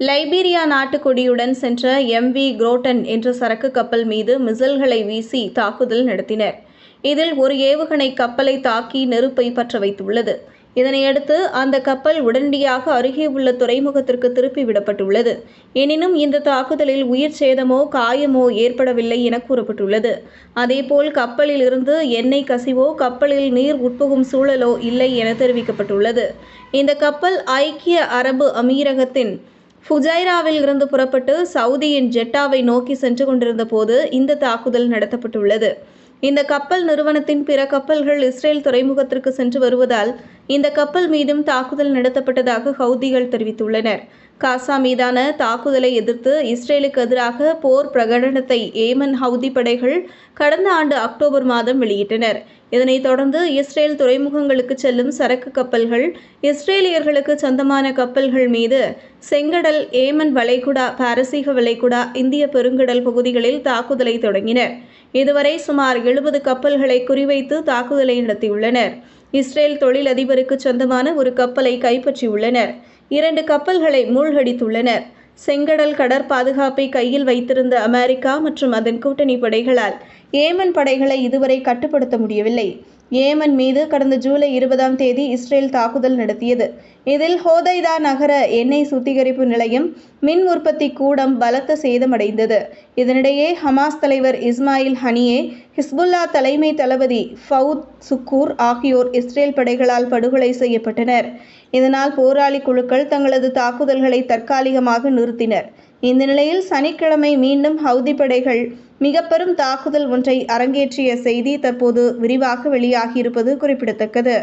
Liberia நாட்டுக்கொடியுடன் சென்ற சென்ற MV croton என்ற சரக்கு கப்பல் மீது மிசல்களை வீசி தாக்குதல் நடத்தினர். இதில் ஒரு ஏவுகணை கப்பலை தாக்கி நெருப்பை பற்ற வைத்துள்ளது. இதனையடுத்து அந்த கப்பல் உடனடியாக அருகே உள்ள துறைமுகத்திற்கு திருப்பி விடப்பட்டுள்ளது. எனினும் இந்த தாக்குதலில் உயிர் சேதமோ காயமோ ஏற்படவில்லை என கூறப்பட்டுள்ளது. அதேபோல் கப்பலில் இருந்து எண்ணெய் கசிவோ கப்பலில் நீர் உட்புகும் சூழலோ இல்லை என தெரிவிக்கப்பட்டுள்ளது. இந்த கப்பல் ஐக்கிய அரபு அமீரகத்தின் ஃபுஜைராவில் இருந்து புறப்பட்டு சவுதியின் ஜெட்டாவை நோக்கி சென்று கொண்டிருந்த போது இந்த தாக்குதல் நடத்தப்பட்டுள்ளது. இந்த கப்பல் நிறுவனத்தின் பிற கப்பல்கள் இஸ்ரேல் துறைமுகத்திற்கு சென்று வருவதால் இந்த கப்பல் மீதும் தாக்குதல் நடத்தப்பட்டதாக ஹவுதிகள் தெரிவித்துள்ளனர். காசா மீதான தாக்குதலை எதிர்த்து இஸ்ரேலுக்கு எதிராக போர் பிரகடனத்தை ஏமன் ஹவுதி படைகள் கடந்த ஆண்டு அக்டோபர் மாதம் வெளியிட்டனர். இதனைத் தொடர்ந்து இஸ்ரேல் துறைமுகங்களுக்கு செல்லும் சரக்கு கப்பல்கள் இஸ்ரேலியர்களுக்கு சொந்தமான கப்பல்கள் மீது செங்கடல் ஏமன் வளைகுடா பாரசீக வளைகுடா இந்திய பெருங்கடல் பகுதிகளில் தாக்குதலை தொடங்கினர். இதுவரை சுமார் எழுபது கப்பல்களை குறிவைத்து தாக்குதலை நடத்தியுள்ளனர். இஸ்ரேல் தொழிலதிபருக்கு சொந்தமான ஒரு கப்பலை கைப்பற்றியுள்ளனர். இரண்டு கப்பல்களை மூழ்கடித்துள்ளனர். செங்கடல் கடற்பாதுகாப்பை கையில் வைத்திருந்த அமெரிக்கா மற்றும் அதன் கூட்டணி படைகளால் ஏமன் படைகளை இதுவரை கட்டுப்படுத்த முடியவில்லை. ஏமன் மீது கடந்த ஜூலை இருபதாம் தேதி இஸ்ரேல் தாக்குதல் நடத்தியது. இதில் ஹோதைதா நகர எண்ணெய் சுத்திகரிப்பு நிலையம் மின் உற்பத்தி கூடம் பலத்த சேதமடைந்தது. இதனிடையே ஹமாஸ் தலைவர் இஸ்மாயில் ஹனியே ஹிஸ்புல்லா தலைமை தளபதி ஃபவுத் சுக்கூர் ஆகியோர் இஸ்ரேல் படைகளால் படுகொலை செய்யப்பட்டனர். இதனால் போராளி குழுக்கள் தங்களது தாக்குதல்களை தற்காலிகமாக நிறுத்தினர். இந்த நிலையில் சனிக்கிழமை மீண்டும் ஹவுதி படைகள் மிக பெரும் தாக்குதல் ஒன்றை அரங்கேற்றிய செய்தி தற்போது விரிவாக வெளியாகியிருப்பது குறிப்பிடத்தக்கது.